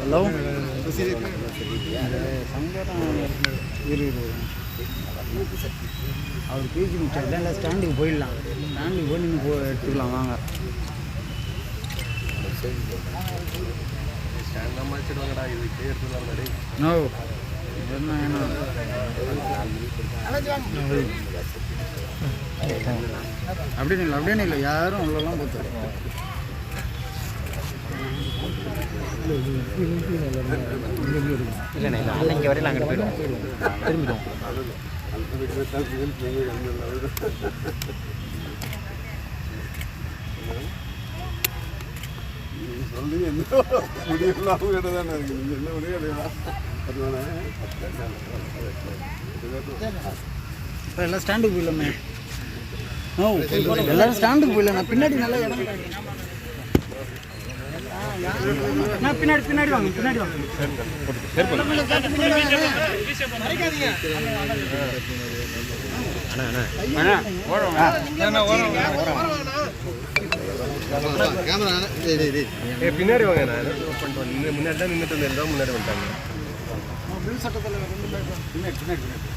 Hello இரு அவர் பேசி முடிச்சார் இல்லை ஸ்டாண்டுக்கு போயிடலாம் ஸ்டாண்டுக்கு போய் நீங்கள் போ எடுத்துக்கலாம் வாங்க ஸ்டாண்டாக வச்சுடுவாங்கடா இதுக்கு எடுத்துடலாம் அப்படின்னு இல்லை அப்படியே இல்லை யாரும் அவ்வளோலாம் பார்த்துருக்கோம் இல்லைண்ணா இல்லை அன்னைக்கு வரையில் அங்கே போயிடுவோம் திரும்பிடுவோம். சொல்லி என்ன முடிவு தானே இருக்குது என்ன முடிவு கிடையாது இப்போ எல்லாம் ஸ்டாண்டுக்கு போயிடலாமே. ஓ எல்லாரும் ஸ்டாண்டுக்கு போயிடலாம். பின்னாடி நல்லா இடம் பின்னாடி பின்னாடி வாங்க பின்னாடி வாங்க. பின்னாடி வாங்க முன்னாடி தான் நின்றுட்டு இருந்தேன் முன்னாடி வந்துட்டாங்க. பில் சட்டத்தில் ரெண்டு பேர் பின்னாடி பின்னாடி பின்னாடி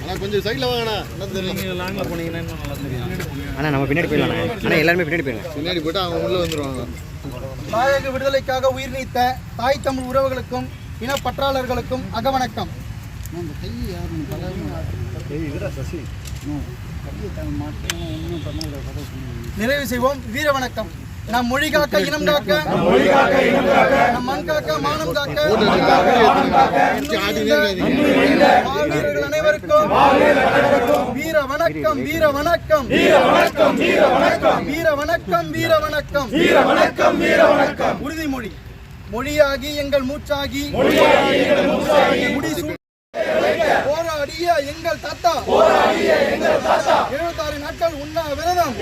ஆனால் கொஞ்சம் சைடில் வாங்கண்ணா என்ன தெரியல லாங்கில் போனீங்கன்னா இன்னும் நல்லா தெரியும் அண்ணா நம்ம பின்னாடி போயிடலாம் எல்லாருமே பின்னாடி போயிடலாம் பின்னாடி போட்டு அவங்க உள்ளே வந்துருவாங்க. தாயக விடுதலைக்காக உயிர் நீத்த தாய் தமிழ் உறவுகளுக்கும் இனப்பற்றாளர்களுக்கும் அகவணக்கம். அந்த கை யாரும் நிறைவு செய்வோம். வீர வணக்கம். நம் மொழி காக்க இனம் காக்க. நம் மண் காக்க மானம் காக்க. மாவீரர்கள் அனைவருக்கும் வீர வணக்கம் வீர வணக்கம். வீர வணக்கம் வீர வணக்கம். வீர வணக்கம் வீர வணக்கம். வீர வணக்கம் வீர வணக்கம். உறுதிமொழி. மொழியாகி எங்கள் மூச்சாகி. முடிசூ போராடிய எங்கள் தாத்தா. போராடிய எங்கள் தாத்தா. எழுபத்தாறு நாட்கள் உண்ணா விரதம்.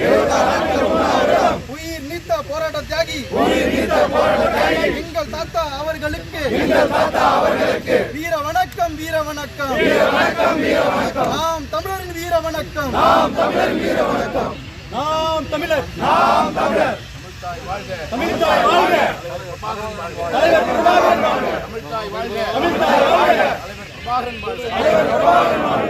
உயிர் நீத்த போராட்ட தியாகி. உயிர் நீத்த போராட்ட தியாகி. எங்கள் தாத்தா அவர்களுக்கு. எங்கள் தாத்தா அவர்களுக்கு. வீர வணக்கம் வீர வணக்கம். வீர வணக்கம் வீர வணக்கம். நாம் தமிழரின் வீர வணக்கம். நாம் தமிழரின் வீர வணக்கம். நாம் தமிழர். நாம் தமிழர். தமிழ்தாய் வாழ்க தலைவர் பிரபாகரன் வாழ்க. தமிழ்தாய் வாழ்க. தமிழ்தாய் வாழ்க. பாகரன் பால்